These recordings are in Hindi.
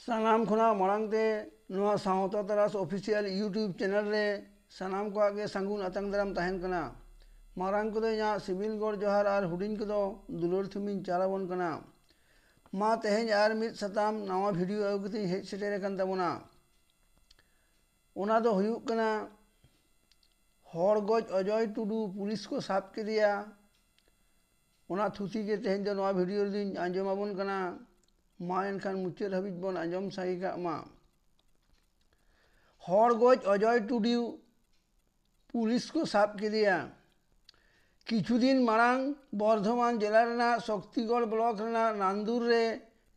सामान खुना मांगते नुआ सावता तो तरास ऑफिशियल यूट्यूब चैनल रे। सनाम को आगे संगुन अतंग दराम तहन कना। मारांग को यहाँ सिविल गोड़ जोहार और हुडिन को दुलुर थुमिन चालावन कना। मा तेहेज आर मित सताम नवा वीडियो आगुती हेज सेटेर कन तबना उना दो हुयुक कना। हर गज अजय टुडू पुलिस को साफ़ के दिया। उना थुती के तेहेज दो नवा वीडियो दिन आंजमाबन कना। ᱢᱟ ᱮᱱᱠᱷᱟᱱ मुचाद ᱦᱟᱹᱵᱤᱡ बन ᱟᱸᱡᱚᱢ ᱥᱟᱸᱜᱮ ᱠᱟᱜ ᱢᱟ ᱦᱚᱲ ᱜᱚᱡ ᱚᱡᱚᱭ ᱴᱩᱰᱩ ᱯᱩᱞᱤᱥ ᱠᱚ ᱥᱟᱵ ᱠᱮᱫᱮᱭᱟ किचु मांग बर्धमान जिला शक्तिगढ़ ब्लॉक नांदूर रे,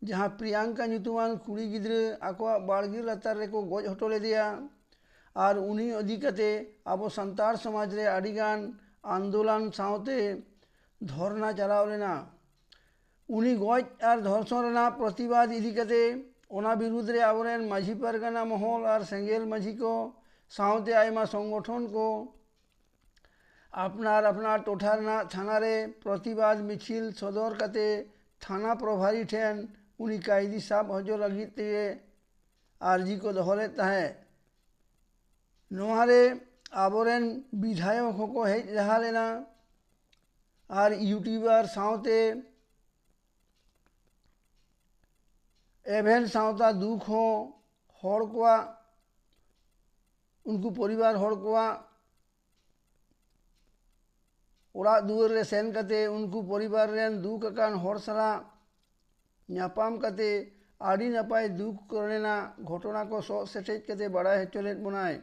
जहाँ प्रियंका नुतुमान कुड़ी गिद्र आकोआ बाड़गी लतार रे को गज हटो लेदिया और उन्हीं अधिकते अब सानतार समाज रे आड़ीगान आंदोलन सावते धरना चलाव लेना उनी गज और धर्षण प्रतिबाद इदीकते विरुद्ध अब माझी पारगाना महल और सेंगेल माझी को साथे आईमा संगठन को अपना अपना टोटार थाना प्रतिबाद मिचिल सदर कते थाना प्रभारी ठेन उनी कायदी साहब हजो लगे आर्जी को दहले ताहे। नारे अब विधायक को हज लहा लेना और यूट्यूबार साथे ᱮᱵᱷᱮᱱ ᱥᱟᱶᱛᱟ ᱫᱩᱠ ᱦᱚᱸ ᱦᱚᱲ ᱠᱚᱣᱟᱜ ᱩᱱᱠᱩ ᱯᱚᱨᱤᱵᱟᱨ ᱦᱚᱲ ᱠᱚᱣᱟᱜ ᱚᱲᱟᱜ ᱫᱩᱣᱟᱹᱨ ᱨᱮ ᱥᱮᱱ ᱠᱟᱛᱮ ᱩᱱᱠᱩ ᱯᱚᱨᱤᱵᱟᱨ ᱨᱮᱱ ᱫᱩᱠ ᱟᱠᱟᱱ ᱦᱚᱲ ᱥᱟᱞᱟᱜ ᱧᱟᱯᱟᱢ ᱠᱟᱛᱮ ᱟᱹᱰᱤ ᱱᱟᱯᱟᱭ ᱫᱩᱠ ᱠᱚᱨᱮᱱᱟᱜ ᱜᱷᱚᱴᱚᱱᱟ ᱠᱚ ᱥᱚᱜ ᱥᱮᱴᱮᱡ ᱠᱟᱛᱮ ᱵᱟᱲᱟᱭ ᱦᱚᱪᱚ ᱞᱮᱫ ᱵᱚᱱᱟᱭ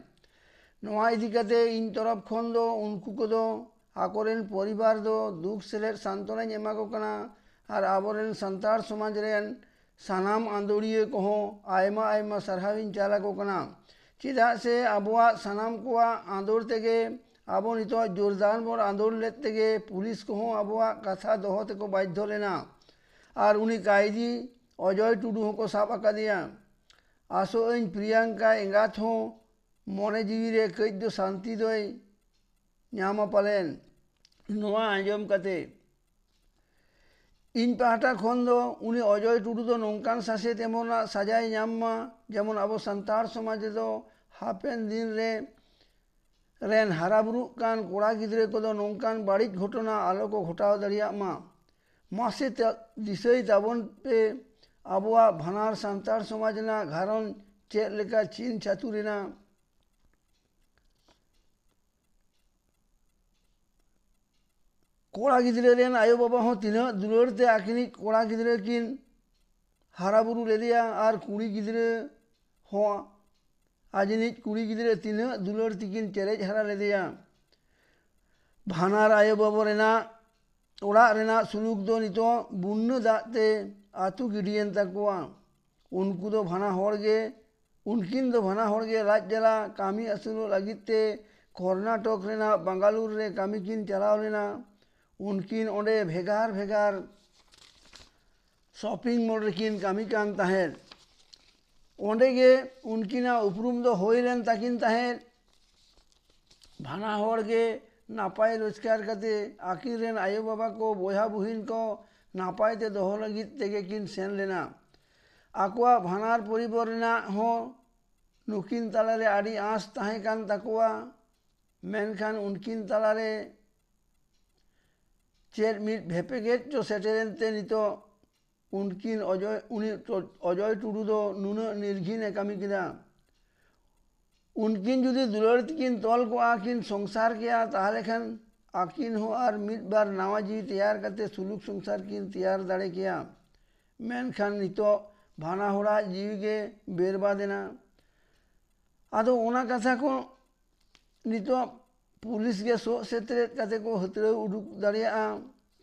ᱱᱚᱣᱟ ᱤᱫᱤ ᱠᱟᱛᱮ ᱤᱧ ᱛᱚᱨᱚᱯ ᱠᱷᱚᱱ ᱫᱚ ᱩᱱᱠᱩ ᱠᱚᱫᱚ ᱟᱠᱚᱨᱮᱱ ᱯᱚᱨᱤᱵᱟᱨ ᱫᱚ ᱫᱩᱠ ᱥᱮᱞᱮᱫ ᱥᱟᱱᱛᱚᱱᱟᱧ ᱮᱢᱟ ᱠᱚ ᱠᱟᱱᱟ ᱟᱨ ᱟᱵᱚᱨᱮᱱ ᱥᱟᱱᱛᱟᱲ ᱥᱚᱢᱟᱡᱽ ᱨᱮᱱ ᱥᱟᱱᱟᱢ ᱟᱸᱫᱳᱲᱤᱭᱟᱹ ᱠᱚᱦᱚᱸ ᱟᱭᱢᱟ ᱟᱭᱢᱟ ᱥᱟᱨᱦᱟᱣᱤᱧ ᱪᱟᱞ ᱟᱠᱚ ᱠᱟᱱᱟ ᱪᱮᱫᱟᱜ ᱥᱮ ᱟᱵᱚᱣᱟᱜ ᱥᱟᱱᱟᱢ ᱠᱚᱣᱟᱜ ᱟᱸᱫᱳᱲ ᱛᱮᱜᱮ ᱟᱵᱚ ᱱᱤᱛᱚᱜ ᱡᱳᱨᱫᱟᱨ ᱵᱚᱱ ᱟᱸᱫᱳᱲ ᱞᱮᱫ ᱛᱮᱜᱮ ᱯᱩᱞᱤᱥ ᱠᱚᱦᱚᱸ ᱟᱵᱚᱣᱟᱜ ᱠᱟᱛᱷᱟ ᱫᱚᱦᱚ ᱛᱮᱠᱚ ᱵᱟᱫᱽᱫᱷᱚ ᱞᱮᱱᱟ ᱟᱨ ᱩᱱᱤ ᱠᱟᱭᱫᱤ ᱚᱡᱚᱭ ᱴᱩᱰᱩ ᱦᱚᱸᱠᱚ ᱥᱟᱵ ᱟᱠᱟᱫᱮᱭᱟ ᱟᱥᱚᱜ ᱟᱹᱧ ᱯᱨᱤᱭᱟᱝᱠᱟ ᱮᱸᱜᱟᱛ ᱦᱚᱸ ᱢᱚᱱᱮ ᱡᱤᱣᱤ ᱨᱮ ᱠᱟᱹᱡ ᱫᱚ ᱥᱟᱱᱛᱤ ᱫᱚᱭ ᱧᱟᱢᱟ ᱯᱟᱞᱮᱱ ᱱᱚᱣᱟ ᱟᱸᱡᱚᱢ ᱠᱟᱛᱮ ᱤᱧ ᱯᱟᱦᱴᱟ ᱠᱷᱚᱱ ᱫᱚ ᱩᱱᱤ ᱚᱡᱚᱭ ᱴᱩᱰᱩ ᱫᱚ ᱱᱚᱝᱠᱟᱱ ᱥᱟᱥᱮᱛ ᱮᱢᱚᱱᱟᱜ ᱥᱟᱡᱟᱭ ᱧᱟᱢ ᱢᱟ ᱡᱮᱢᱚᱱ ᱟᱵᱚ ᱥᱟᱱᱛᱟᱲ ᱥᱚᱢᱟᱡᱽ ᱨᱮᱫᱚ ᱦᱟᱯᱮᱱ ᱫᱤᱱ ᱨᱮ ᱨᱮᱱ ᱦᱟᱨᱟᱵᱩᱨᱩᱜ ᱠᱟᱱ ᱠᱚᱲᱟ ᱜᱤᱫᱽᱨᱟᱹ ᱠᱚᱫᱚ ᱱᱚᱝᱠᱟᱱ ᱵᱟᱹᱲᱤᱡ ᱜᱷᱚᱴᱚᱱᱟ ᱟᱞᱚ ᱠᱚ ᱜᱷᱚᱴᱟᱣ ᱫᱟᱲᱮᱭᱟᱜ ᱢᱟ ᱢᱟᱥᱮ ᱫᱤᱥᱟᱹᱭ ᱛᱟᱵᱚᱱ ᱯᱮ ᱟᱵᱚᱣᱟᱜ ᱵᱟᱱᱟᱨ ᱥᱟᱱᱛᱟᱲ ᱥᱚᱢᱟᱡᱽ ᱨᱮᱱᱟᱜ ᱜᱷᱟᱨᱚᱸᱡᱽ ᱪᱮᱫ ᱞᱮᱠᱟ ᱪᱤᱱ ᱪᱷᱟᱹᱛᱩᱨ ᱮᱱᱟ ᱠᱚᱲᱟ ᱜᱤᱫᱽᱨᱟᱹ ᱨᱮᱱ ᱟᱭᱳ ᱵᱟᱵᱟ ᱦᱚᱸ ᱛᱤᱱᱟᱹᱜ ᱫᱩᱞᱟᱹᱲ ᱛᱮ ᱟᱹᱠᱤᱱᱤᱡ ᱠᱚᱲᱟ ᱜᱤᱫᱽᱨᱟᱹ ᱠᱤᱱ ᱦᱟᱨᱟ ᱵᱩᱨᱩ ᱞᱮᱫᱮᱭᱟ ᱟᱨ ᱠᱩᱲᱤ ᱜᱤᱫᱽᱨᱟᱹ ᱦᱚᱸ ᱟᱡᱱᱤᱡ ᱠᱩᱲᱤ ᱜᱤᱫᱽᱨᱟᱹ ᱛᱤᱱᱟᱹᱜ ᱫᱩᱞᱟᱹᱲ ᱛᱮᱠᱤᱱ ᱪᱮᱨᱮᱡ ᱦᱟᱨᱟ ᱞᱮᱫᱮᱭᱟ ᱵᱷᱟᱱᱟᱨ ᱟᱭᱳ ᱵᱟᱵᱟ ᱨᱮᱱᱟᱜ ᱚᱲᱟᱜ ᱨᱮᱱᱟᱜ ᱥᱩᱞᱩᱠ ᱫᱚ ᱱᱤᱛᱚᱜ ᱵᱩᱱᱱᱟᱹ ᱫᱟᱜ ᱛᱮ ᱟᱹᱛᱩ ᱜᱤᱰᱤᱭᱮᱱ ᱛᱟᱠᱚᱣᱟ ᱩᱱᱠᱩ ᱫᱚ ᱵᱷᱟᱱᱟ ᱦᱚᱲ ᱜᱮ ᱩᱱᱠᱤᱱ ᱫᱚ ᱵᱷᱟᱱᱟ ᱦᱚᱲ ᱜᱮ ᱞᱟᱡ ᱡᱟᱞᱟ ᱠᱟᱹᱢᱤ ᱟᱹᱥᱩᱞᱚᱜ ᱞᱟᱹᱜᱤᱫ ᱛᱮ ᱠᱚᱨᱱᱟᱴᱚᱠ ᱨᱮᱱᱟᱜ ᱵᱟᱝᱜᱟᱞᱩᱨ ᱨᱮ ᱠᱟᱹᱢᱤ ᱠᱤᱱ ᱪᱟᱞᱟᱣ ᱞᱮᱱᱟ ᱩᱱᱠᱤᱱ ᱚᱸᱰᱮ ᱵᱷᱮᱜᱟᱨ ᱵᱷᱮᱜᱟᱨ ᱥᱚᱯᱤᱝ ᱢᱚᱞ ᱨᱮᱠᱤᱱ ᱠᱟᱹᱢᱤ ᱠᱟᱱ ᱛᱟᱦᱮᱸᱫ ᱚᱸᱰᱮ ᱜᱮ ᱩᱱᱠᱤᱱᱟᱜ ᱩᱯᱨᱩᱢ ᱫᱚ ᱦᱩᱭ ᱞᱮᱱ ᱛᱟᱹᱠᱤᱱ ᱛᱟᱦᱮᱸᱫ ᱵᱷᱟᱱᱟ ᱦᱚᱲ ᱜᱮ ᱱᱟᱯᱟᱭ ᱨᱳᱡᱽᱜᱟᱨ ᱠᱟᱛᱮ ᱟᱹᱠᱤᱱ ᱨᱮᱱ ᱟᱭᱳ ᱵᱟᱵᱟ ko ᱵᱚᱭᱦᱟ ᱵᱩᱦᱤᱱ ko ᱱᱟᱯᱟᱭ ᱛᱮ ᱫᱚᱦᱚ ᱞᱟᱹᱜᱤᱫ ᱛᱮᱜᱮ ᱠᱤᱱ ᱥᱮᱱ ᱞᱮᱱᱟ ᱟᱠᱚᱣᱟᱜ ᱵᱷᱟᱱᱟᱨ ᱯᱚᱨᱤᱵᱟᱨ ᱨᱮᱱᱟᱜ ᱦᱚᱸ ᱱᱩᱠᱤᱱ ᱛᱟᱞᱟᱨᱮ ᱟᱹᱰᱤ ᱟᱸᱥ ᱛᱟᱦᱮᱸ ᱠᱟᱱ ᱛᱟᱠᱚᱣᱟ ᱢᱮᱱᱠᱷᱟᱱ ᱩᱱᱠᱤᱱ ᱛᱟᱞᱟᱨᱮ ᱪᱮᱫ ᱢᱤᱫ ᱵᱷᱮᱯᱮᱜᱮᱫ ᱪᱚ ᱥᱮᱴᱮᱨᱮᱱᱛᱮ ᱱᱤᱛᱚᱜ ᱩᱱᱠᱤᱱ ᱚᱡᱚᱭ ᱩᱱᱤ ᱚᱡᱚᱭ ᱴᱩᱰᱩ ᱫᱚ ᱱᱩᱱᱟᱹᱜ ᱱᱤᱨᱜᱷᱤᱱᱮ ᱠᱟᱹᱢᱤ ᱠᱮᱫᱟ उनकिन जुदी दुलड़ किन, तौल को आकिन संसार किया, ताहले खन आकिन हो आर मिट बार नवाजी तैयार करते सुलुक संसार किन तैयार दाड़े किया। मैन खान नितो भाना होड़ा जीव के बेरबा देना। आदो ओना कथा को नितो पुलिस के सो सेटरेट करते को हतरे उडुक दरिया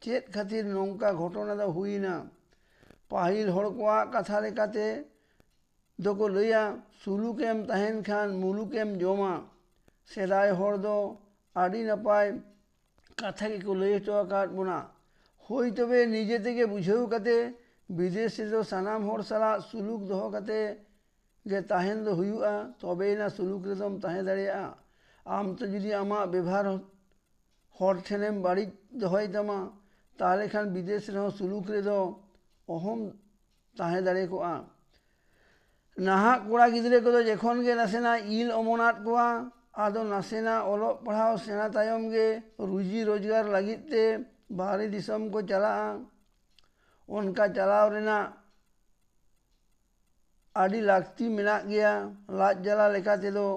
चेत खातिर नोंका घटना दा तो हुईना पाहिल कथा लेकाते दोको लैया सुलुकेम तहन खान मुलुकेम जोमा। सेदाय हड़ दो, आड़ी नपाय कथा के को लैय तो काट बुना। तबे तो निजे तेके बुझेउ विदेश से जो सनाम हड़ सला सुलुक दोह तहन दो हुआ तबे तो ना रेदम तहे दरिया ᱛᱚ ᱡᱩᱫᱤ ᱟᱢᱟᱜ ᱵᱮᱵᱷᱟᱨ ᱦᱚᱲ ᱴᱷᱮᱱᱮᱢ ᱵᱟᱹᱲᱤᱡ ᱫᱚᱦᱚᱭ ᱛᱟᱢᱟ ᱛᱟᱦᱚᱞᱮ ᱠᱷᱟᱱ ᱵᱤᱫᱮᱥ ᱨᱮᱦᱚᱸ ᱥᱩᱞᱩᱠ ᱨᱮᱫᱚ ᱚᱦᱚᱢ ᱛᱟᱦᱮᱸ ᱫᱟᱲᱮ ᱠᱚᱜᱼᱟ ᱱᱟᱦᱟᱜ ᱠᱚᱲᱟ ᱜᱤᱫᱽᱨᱟᱹ ᱠᱚᱫᱚ ᱡᱚᱠᱷᱚᱱ ᱜᱮ ᱱᱟᱥᱮᱱᱟᱜ ᱤᱞ ᱚᱢᱚᱱᱟᱫ ᱠᱚᱣᱟ ᱟᱫᱚ ᱱᱟᱥᱮᱱᱟᱜ ᱚᱞᱚᱜ ᱯᱟᱲᱦᱟᱣ ᱥᱮᱬᱟ ᱛᱟᱭᱚᱢ ᱜᱮ ᱨᱩᱡᱤ ᱨᱳᱡᱽᱜᱟᱨ ᱞᱟᱹᱜᱤᱫ ᱛᱮ ᱵᱟᱦᱨᱮ ᱫᱤᱥᱚᱢ ᱠᱚ ᱪᱟᱞᱟᱜᱼᱟ ᱚᱱᱠᱟ ᱪᱟᱞᱟᱣ ᱨᱮᱱᱟᱜ ᱟᱹᱰᱤ ᱞᱟᱹᱠᱛᱤ ᱢᱮᱱᱟᱜ ᱜᱮᱭᱟ ᱞᱟᱡ ᱡᱟᱞᱟ ᱞᱮᱠᱟ ᱛᱮᱫᱚ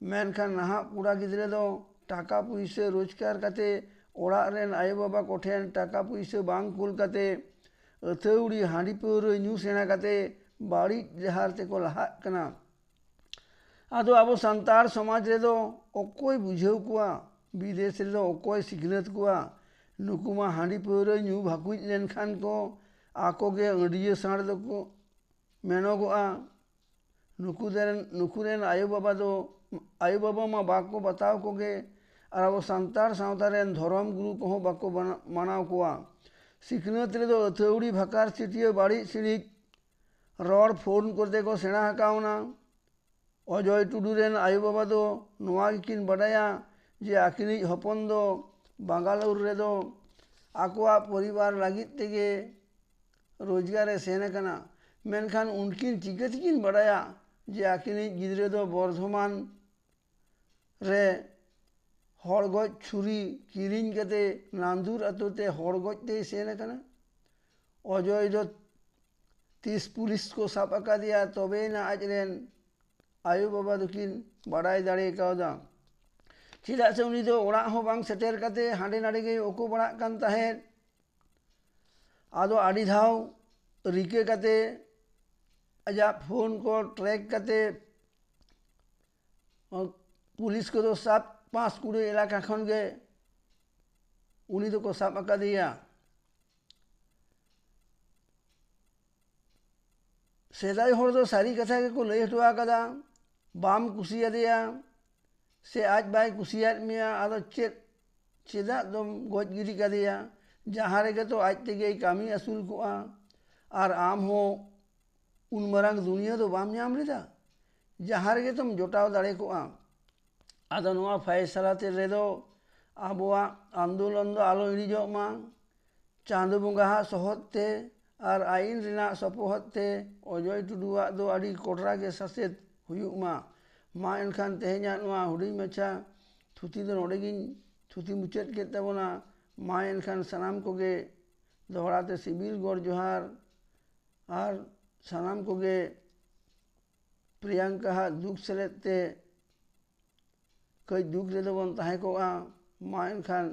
ᱢᱮᱱᱠᱷᱟᱱ ᱱᱟᱦᱟᱜ ᱠᱚᱲᱟ ᱜᱤᱫᱽᱨᱟᱹ ᱫᱚ ᱴᱟᱠᱟ ᱯᱩᱭᱥᱟᱹ ᱨᱳᱡᱽᱜᱟᱨ ᱠᱟᱛᱮ ᱚᱲᱟᱜ ᱨᱮᱱ ᱟᱭᱳᱼᱵᱟᱵᱟ ᱠᱚᱴᱷᱮᱱ ᱴᱟᱠᱟ ᱯᱩᱭᱥᱟᱹ ᱵᱟᱝ ᱠᱩᱞ ᱠᱟᱛᱮ ᱟᱹᱛᱷᱟᱹᱣᱲᱤ ᱦᱟᱺᱰᱤ ᱯᱟᱹᱣᱨᱟᱹ ᱧᱩ ᱥᱮᱬᱟ ᱠᱟᱛᱮ ᱵᱟᱹᱲᱤᱡ ᱰᱟᱦᱟᱨ ᱛᱮᱠᱚ ᱞᱟᱦᱟᱜ ᱠᱟᱱᱟ ᱟᱫᱚ ᱟᱵᱚ ᱥᱟᱱᱛᱟᱲ ᱥᱚᱢᱟᱡᱽ ᱨᱮᱫᱚ ᱚᱠᱚᱭ ᱵᱩᱡᱷᱟᱹᱣ ᱠᱚᱣᱟ ᱵᱤᱫᱮᱥ ᱨᱮᱫᱚ ᱚᱠᱚᱭ ᱥᱤᱠᱷᱱᱟᱹᱛ ᱠᱚᱣᱟ ᱱᱩᱠᱩ ᱢᱟ ᱦᱟᱺᱰᱤ ᱯᱟᱹᱣᱨᱟᱹ ᱧᱩ ᱵᱷᱟᱹᱠᱩᱡ ᱞᱮᱱᱠᱷᱟᱱ ᱠᱚ ᱟᱠᱚᱜᱮ ᱟᱹᱰᱭᱟᱹ ᱥᱟᱬ ᱫᱚᱠᱚ ᱢᱮᱱᱚᱜᱚᱜᱼᱟ ᱱᱩᱠᱩ ᱨᱮᱱ ᱱᱩᱠᱩ ᱨᱮᱱ ᱟᱭᱳᱼᱵᱟᱵᱟ ᱫᱚ आयु बाबा माँ बाग को बताओ को गे और अब सानतार सातारे धर्म गुरु को बाग को मानव को सिखनत थौड़ी भाकार चिटिए बाड़ी सीढ़ी। रड फ़ोन करते को सेना हकाउना अजय टुडू रेन आयु बाबा दो नवा किन बाडाया। जे आखिरी हपन दो बांगालोर रे दो। आकुआ परिवार लागित तेगे रोज़गार सेनकना मेनखान उनकिन चिकेतकिन बाडाया। जे आखिरी गिद्रे दो बर्धमान। ᱨᱮ ᱦᱚᱲ ᱜᱚᱡ ᱪᱷᱩᱨᱤ ᱠᱤᱨᱤᱧ ᱠᱟᱛᱮ ᱱᱟᱱᱫᱩᱨ ᱟᱛᱳ ᱛᱮ ᱦᱚᱲ ᱜᱚᱡ ᱛᱮᱭ ᱥᱮᱱ ᱟᱠᱟᱱᱟ ᱚᱡᱚᱭ ᱫᱚ ᱛᱤᱥ ᱯᱩᱞᱤᱥ ᱠᱚ ᱥᱟᱵ ᱟᱠᱟᱫᱮᱭᱟ ᱛᱚᱵᱮᱭᱱᱟ ᱟᱡᱨᱮᱱ ᱟᱭᱳᱼᱵᱟᱵᱟ ᱫᱚᱠᱤᱱ ᱵᱟᱰᱟᱭ ᱫᱟᱲᱮ ᱠᱟᱣᱫᱟ ᱪᱮᱫᱟᱜ ᱥᱮ ᱩᱱᱤ ᱫᱚ ᱚᱲᱟᱜ ᱦᱚᱸ ᱵᱟᱝ ᱥᱮᱴᱮᱨ ᱠᱟᱛᱮ ᱦᱟᱸᱰᱮ ᱱᱟᱰᱮ ᱜᱮ ᱳᱠᱳ ᱵᱟᱲᱟᱜ ᱠᱟᱱ ᱛᱟᱦᱮᱸᱫ ᱟᱫᱚ ᱟᱹᱰᱤ ᱫᱷᱟᱣ ᱨᱤᱠᱟᱹ ᱠᱟᱛᱮ ᱟᱡᱟᱜ ᱯᱷᱳᱱ ᱠᱚ ᱴᱨᱮᱠ ᱠᱟᱛᱮ पुलिस को तो सात पाँच कुड़ी इलाका खन गए। उन्हीं तो को साफ़ अका दिया। सेदाई हो तो सारी कथा के को लई हटवा कदा। बाम कुसिया दिया। से आज बाई कुसियात मिया आरो चे, चेदा तो दो गोज गिरी का दिया। जहाँ रेगे तो आज तेगे कामी असूल को आ और आम हो, उन मरंग दुनिया तो बाम नाम लेता। जहाँ रेगे तुम तो जोटाव दाड़े को आ अद फैसला अब आंदोलन दो आलो हिजमा चाँद बंगा सहते और आईन सपोहते अजय टुडू टुडुआ कटरा सचेत हुआ एनखान तेजा हूँ मेचा थुति थुति मुचाद के तबना मा एनखान सनाम को दौड़ाते सिविल गड़ जोहार और सनाम को प्रियंका दुख सेलेदते ᱠᱟᱹᱡ ᱫᱩᱠ ᱨᱮᱫᱚ ᱵᱚᱱ ᱛᱟᱦᱮᱸ ᱠᱚᱜᱼᱟ ᱢᱟ ᱮᱱᱠᱷᱟᱱ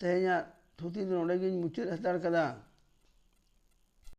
ᱛᱮᱦᱮᱧᱟᱜ ᱛᱷᱩᱛᱤ ᱫᱚ ᱱᱚᱰᱮᱜᱤᱧ ᱢᱩᱪᱟᱹᱫ ᱦᱟᱛᱟᱲ ᱠᱟᱫᱟ